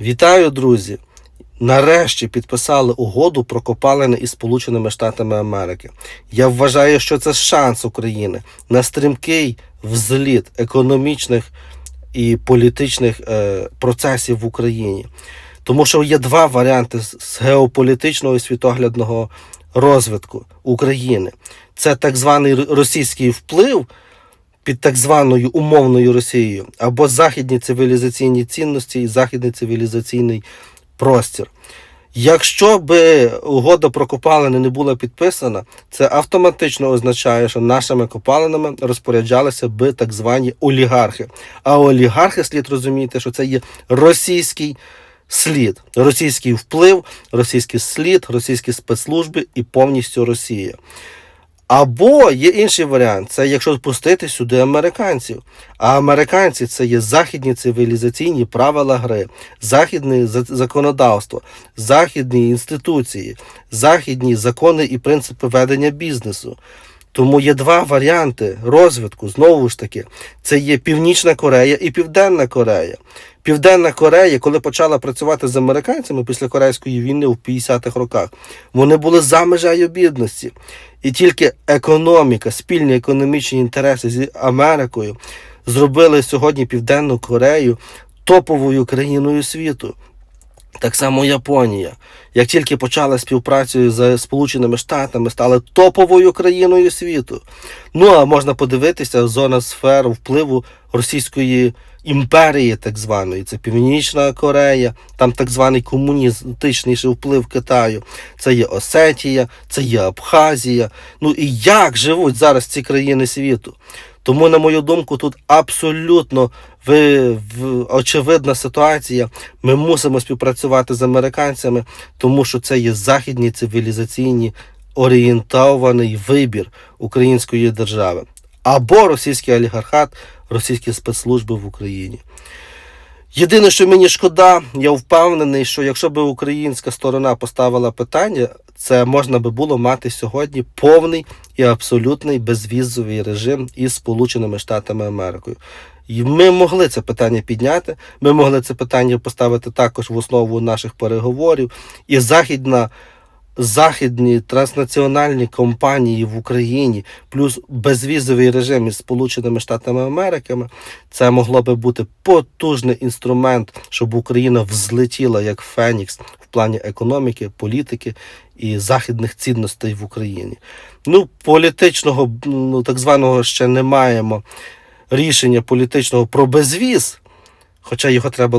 Вітаю, друзі! Нарешті підписали угоду про копалини із Сполученими Штатами Америки. Я вважаю, що це шанс України на стрімкий взліт економічних і політичних е, процесів в Україні. Тому що є два варіанти з геополітичного і світоглядного розвитку України. Це так званий російський вплив під так званою умовною Росією, або західні цивілізаційні цінності і західний цивілізаційний простір. Якщо би угода про копалини не була підписана, це автоматично означає, що нашими копалинами розпоряджалися би так звані олігархи. А олігархи слід розуміти, що це є російський слід, російський вплив, російський слід, російські спецслужби і повністю Росія. Або є інший варіант, це якщо пустити сюди американців. А американці це є західні цивілізаційні правила гри, західне законодавство, західні інституції, західні закони і принципи ведення бізнесу. Тому є два варіанти розвитку. Знову ж таки, це є Північна Корея і Південна Корея. Південна Корея, коли почала працювати з американцями після Корейської війни в 50-х роках, вони були за межею бідності. І тільки економіка, спільні економічні інтереси з Америкою зробили сьогодні Південну Корею топовою країною світу. Так само Японія. Як тільки почала співпрацю з Сполученими Штатами, стали топовою країною світу. Ну а можна подивитися зона сфер впливу Російської імперії, так званої. Це Північна Корея, там так званий комуністичний вплив Китаю. Це є Осетія, це є Абхазія. Ну і як живуть зараз ці країни світу? Тому, на мою думку, тут абсолютно ви, в, очевидна ситуація. Ми мусимо співпрацювати з американцями, тому що це є західні цивілізаційні орієнтований вибір української держави або російський олігархат, російські спецслужби в Україні. Єдине, що мені шкода, я впевнений, що якщо б українська сторона поставила питання, це можна би було мати сьогодні повний і абсолютний безвізовий режим із Сполученими Штатами Америкою. І ми могли це питання підняти, ми могли це питання поставити також в основу наших переговорів. І західна західні транснаціональні компанії в Україні, плюс безвізовий режим із Сполученими Штатами Америки, це могло би бути потужний інструмент, щоб Україна взлетіла як Фенікс в плані економіки, політики і західних цінностей в Україні. Ну, політичного, ну так званого ще не маємо рішення політичного про безвіз, хоча його треба